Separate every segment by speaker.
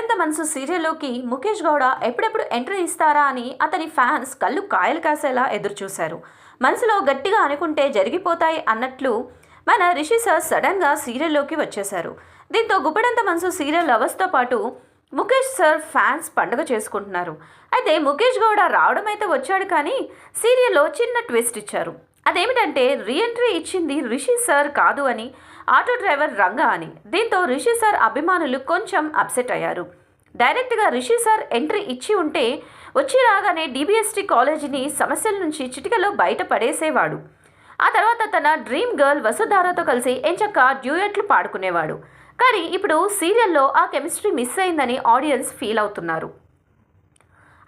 Speaker 1: గుప్పెడంత మనసు సీరియల్లోకి ముఖేష్ గౌడ ఎప్పుడెప్పుడు ఎంట్రీ ఇస్తారా అని అతని ఫ్యాన్స్ కళ్ళు కాయలు కాసేలా ఎదురుచూశారు. మనసులో గట్టిగా అనుకుంటే జరిగిపోతాయి అన్నట్లు మన రిషి సార్ సడన్గా సీరియల్లోకి వచ్చేశారు. దీంతో గుప్పెడంత మనసు సీరియల్ లవర్స్తో పాటు ముఖేష్ సార్ ఫ్యాన్స్ పండుగ చేసుకుంటున్నారు. అయితే ముఖేష్ గౌడ రావడం అయితే వచ్చాడు కానీ సీరియల్లో చిన్న ట్విస్ట్ ఇచ్చారు. అదేమిటంటే రీఎంట్రీ ఇచ్చింది రిషి సార్ కాదు అని ఆటో డ్రైవర్ రంగా అని. దీంతో రిషి సార్ అభిమానులు కొంచెం అప్సెట్ అయ్యారు. డైరెక్ట్గా రిషి సార్ ఎంట్రీ ఇచ్చి ఉంటే వచ్చి రాగానే డిబిఎస్టీ కాలేజీని సమస్యల నుంచి చిటికలో బయట పడేసేవాడు. ఆ తర్వాత తన డ్రీమ్ గర్ల్ వసుధారతో కలిసి ఎంచక్క డ్యూయట్లు పాడుకునేవాడు. కానీ ఇప్పుడు సీరియల్లో ఆ కెమిస్ట్రీ మిస్ అయిందని ఆడియన్స్ ఫీల్ అవుతున్నారు.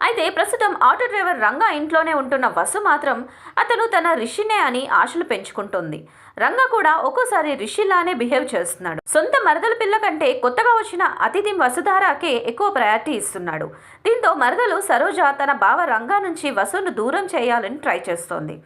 Speaker 1: అయితే ప్రస్తుతం ఆటో డ్రైవర్ రంగా ఇంట్లోనే ఉంటున్న వసు మాత్రం అతను తన రిషినే అని ఆశలు పెంచుకుంటోంది. రంగా కూడా ఒక్కోసారి రిషిలానే బిహేవ్ చేస్తున్నాడు. సొంత మరదల పిల్ల కంటే కొత్తగా వచ్చిన అతిథి వసుధారాకే ఎక్కువ ప్రయారిటీ ఇస్తున్నాడు. దీంతో మరదలు సరోజ తన బావ రంగా నుంచి వసును దూరం చేయాలని ట్రై చేస్తోంది.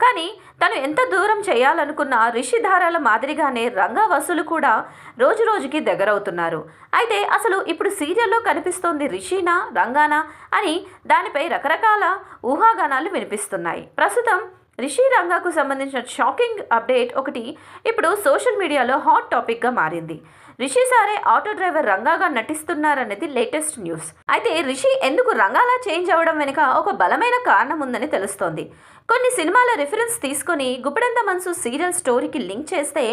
Speaker 1: కానీ తను ఎంత దూరం చేయాలనుకున్న రిషిధారాల మాదిరిగానే రంగా వసూలు కూడా రోజు రోజుకి దగ్గరవుతున్నారు. అయితే అసలు ఇప్పుడు సీరియల్లో కనిపిస్తోంది రిషినా రంగానా అని దానిపై రకరకాల ఊహాగానాలు వినిపిస్తున్నాయి. ప్రస్తుతం రిషి రంగాకు సంబంధించిన షాకింగ్ అప్డేట్ ఒకటి ఇప్పుడు సోషల్ మీడియాలో హాట్ టాపిక్గా మారింది. రిషి సారే ఆటో డ్రైవర్ రంగాగా నటిస్తున్నారనేది లేటెస్ట్ న్యూస్. అయితే రిషి ఎందుకు రంగాలా చేంజ్ అవ్వడం వెనుక ఒక బలమైన కారణం ఉందని తెలుస్తోంది. కొన్ని సినిమాల రిఫరెన్స్ తీసుకొని గుప్పడంత మనసు సీరియల్ స్టోరీకి లింక్ చేస్తే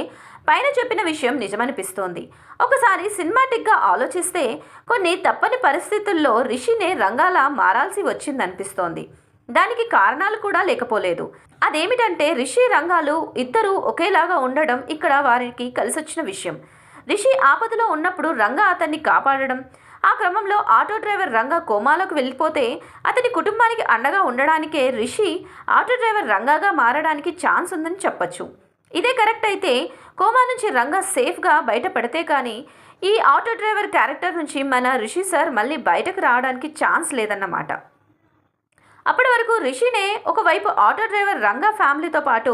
Speaker 1: పైన చెప్పిన విషయం నిజమనిపిస్తోంది. ఒకసారి సినిమాటిక్గా ఆలోచిస్తే కొన్ని తప్పని పరిస్థితుల్లో రిషినే రంగాలా మారాల్సి వచ్చిందనిపిస్తోంది. దానికి కారణాలు కూడా లేకపోలేదు. అదేమిటంటే రిషి రంగాలు ఇద్దరూ ఒకేలాగా ఉండడం ఇక్కడ వారికి కలిసొచ్చిన విషయం. రిషి ఆపదలో ఉన్నప్పుడు రంగా అతన్ని కాపాడడం ఆ క్రమంలో ఆటో డ్రైవర్ రంగా కోమాలోకి వెళ్ళిపోతే అతని కుటుంబానికి అండగా ఉండడానికే రిషి ఆటో డ్రైవర్ రంగాగా మారడానికి ఛాన్స్ ఉందని చెప్పొచ్చు. ఇదే కరెక్ట్ అయితే కోమా నుంచి రంగా సేఫ్గా బయటపడితే కానీ ఈ ఆటో డ్రైవర్ క్యారెక్టర్ నుంచి మన రిషి సార్ మళ్ళీ బయటకు రావడానికి ఛాన్స్ లేదన్నమాట. అప్పటి వరకు రిషినే ఒకవైపు ఆటో డ్రైవర్ రంగా ఫ్యామిలీతో పాటు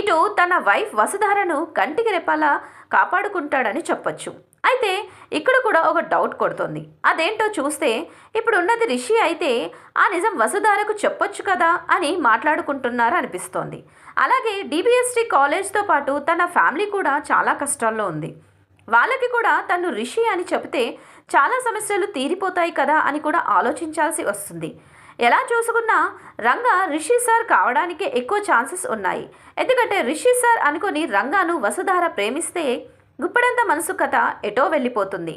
Speaker 1: ఇటు తన వైఫ్ వసుధారను కంటికి రెప్పలా కాపాడుకుంటాడని చెప్పొచ్చు. అయితే ఇక్కడ కూడా ఒక డౌట్ కొడుతుంది. అదేంటో చూస్తే ఇప్పుడు ఉన్నది రిషి అయితే ఆ నిజం వసుధారకు చెప్పొచ్చు కదా అని మాట్లాడుకుంటున్నారు అనిపిస్తోంది. అలాగే డిబిఎస్టీ కాలేజ్తో పాటు తన ఫ్యామిలీ కూడా చాలా కష్టాల్లో ఉంది. వాళ్ళకి కూడా తను రిషి అని చెబితే చాలా సమస్యలు తీరిపోతాయి కదా అని కూడా ఆలోచించాల్సి వస్తుంది. ఎలా చూసుకున్నా రంగా రిషి సార్ కావడానికే ఎక్కువ ఛాన్సెస్ ఉన్నాయి. ఎందుకంటే రిషి సార్ అనుకుని రంగాను వసుధార ప్రేమిస్తే గుప్పడంత మనసు కథ ఎటో వెళ్ళిపోతుంది.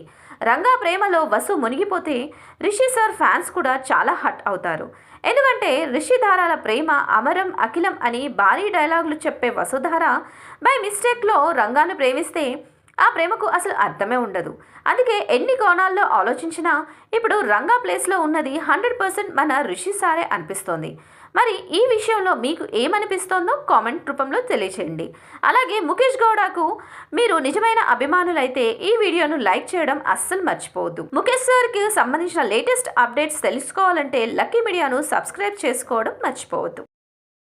Speaker 1: రంగా ప్రేమలో వసు మునిగిపోతే రిషి సార్ ఫ్యాన్స్ కూడా చాలా హట్ అవుతారు. ఎందుకంటే రిషిధారాల ప్రేమ అమరం అఖిలం అని భారీ డైలాగులు చెప్పే వసుధార బై మిస్టేక్లో రంగాను ప్రేమిస్తే ఆ ప్రేమకు అసలు అర్థమే ఉండదు. అందుకే ఎన్ని కోణాల్లో ఆలోచించినా ఇప్పుడు రంగా ప్లేస్లో ఉన్నది హండ్రెడ్ పర్సెంట్ మన ఋషి సారే అనిపిస్తోంది. మరి ఈ విషయంలో మీకు ఏమనిపిస్తోందో కామెంట్ రూపంలో తెలియచేయండి. అలాగే ముఖేష్ గౌడకు మీరు నిజమైన అభిమానులైతే ఈ వీడియోను లైక్ చేయడం అస్సలు మర్చిపోవద్దు. ముఖేష్ సార్కి సంబంధించిన లేటెస్ట్ అప్డేట్స్ తెలుసుకోవాలంటే లక్కీ మీడియాను సబ్స్క్రైబ్ చేసుకోవడం మర్చిపోవద్దు.